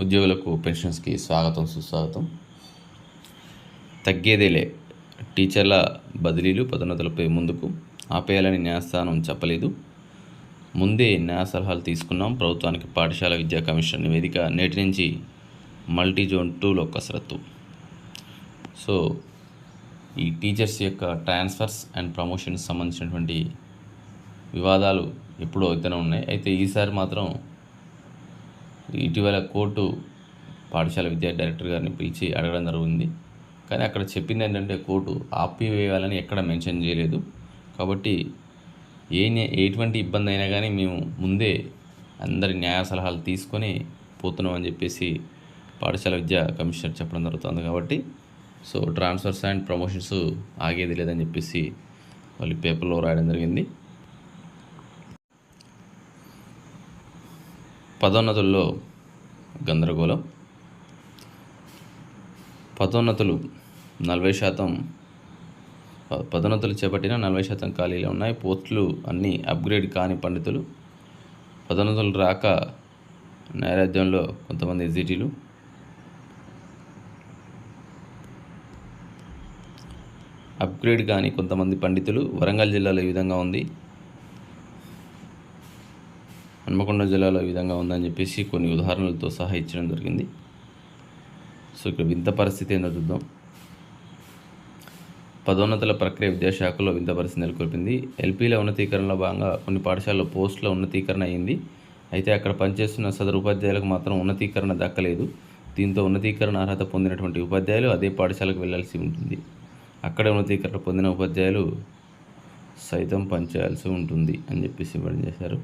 ఉద్యోగులకు పెన్షన్స్కి స్వాగతం సుస్వాగతం. తగ్గేదేలే. టీచర్ల బదిలీలు పదోన్నతులపై ముందుకు ఆపేయాలని న్యాయస్థానం చెప్పలేదు. ముందే న్యాయ సలహాలు తీసుకున్నాం. ప్రభుత్వానికి పాఠశాల విద్యా కమిషన్ నివేదిక నేటి నుంచి మల్టీ జోన్ టూలో కసరత్తు. సో ఈ టీచర్స్ యొక్క ట్రాన్స్ఫర్స్ అండ్ ప్రమోషన్స్ సంబంధించినటువంటి వివాదాలు ఎప్పుడో అయితేనే ఉన్నాయి. అయితే ఈసారి మాత్రం ఇటీవల కోర్టు పాఠశాల విద్యా డైరెక్టర్ గారిని పిలిచి అడగడం జరిగింది. కానీ అక్కడ చెప్పింది ఏంటంటే కోర్టు ఆపివేయాలని ఎక్కడ మెన్షన్ చేయలేదు. కాబట్టి ఏ ఎటువంటి ఇబ్బంది అయినా కానీ మేము ముందే అందరి న్యాయ సలహాలు తీసుకొని పోతున్నాం అని చెప్పేసి పాఠశాల విద్యా కమిషనర్ చెప్పడం జరుగుతుంది కాబట్టి. సో ట్రాన్స్ఫర్స్ అండ్ ప్రమోషన్స్ ఆగేది లేదని చెప్పేసి వాళ్ళు పేపర్లో రాయడం జరిగింది. పదోన్నతుల్లో గందరగోళం. పదోన్నతులు నలభై శాతం పదోన్నతులు చేపట్టిన నలభై శాతం ఖాళీలు ఉన్నాయి. పోస్టులు అన్నీ అప్గ్రేడ్ కాని పండితులు. పదోన్నతులు రాక నైరాధ్యంలో కొంతమంది ఎగ్జిటీలు అప్గ్రేడ్ కానీ కొంతమంది పండితులు వరంగల్ జిల్లాలో ఈ విధంగా ఉంది. హన్మకొండ జిల్లాలో ఈ విధంగా ఉందని చెప్పేసి కొన్ని ఉదాహరణలతో సహా ఇచ్చడం జరిగింది. సో ఇక్కడ వింత పరిస్థితి ఏందో చూద్దాం. పదోన్నతుల ప్రక్రియ విద్యాశాఖలో వింత పరిస్థితి నెలకొల్పింది. ఎల్పీల ఉన్నతీకరణలో భాగంగా కొన్ని పాఠశాలలో పోస్టుల ఉన్నతీకరణ అయింది. అయితే అక్కడ పనిచేస్తున్న సదరు ఉపాధ్యాయులకు మాత్రం ఉన్నతీకరణ దక్కలేదు. దీంతో ఉన్నతీకరణ అర్హత పొందినటువంటి ఉపాధ్యాయులు అదే పాఠశాలకు వెళ్ళాల్సి ఉంటుంది. అక్కడే ఉన్నతీకరణ పొందిన ఉపాధ్యాయులు సైతం పనిచేయాల్సి ఉంటుంది అని చెప్పేసి ఇవ్వడం చేశారు.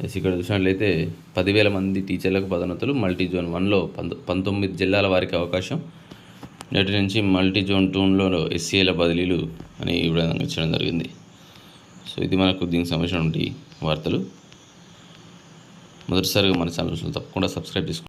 ఎస్ ఇక్కడ చూసినట్లయితే పదివేల మంది టీచర్లకు పదోన్నతులు మల్టీ జోన్ వన్లో పంతొ పంతొమ్మిది జిల్లాల వారికి అవకాశం. నేటి నుంచి మల్టీ జోన్ టూన్లో ఎస్సీఏల బదిలీలు అని ఈ విధంగా ఇచ్చడం జరిగింది. సో ఇది మనకు దీనికి సంబంధించిన వార్తలు. మొదటిసారిగా మన ఛానల్ తప్పకుండా సబ్స్క్రైబ్ చేసుకోండి.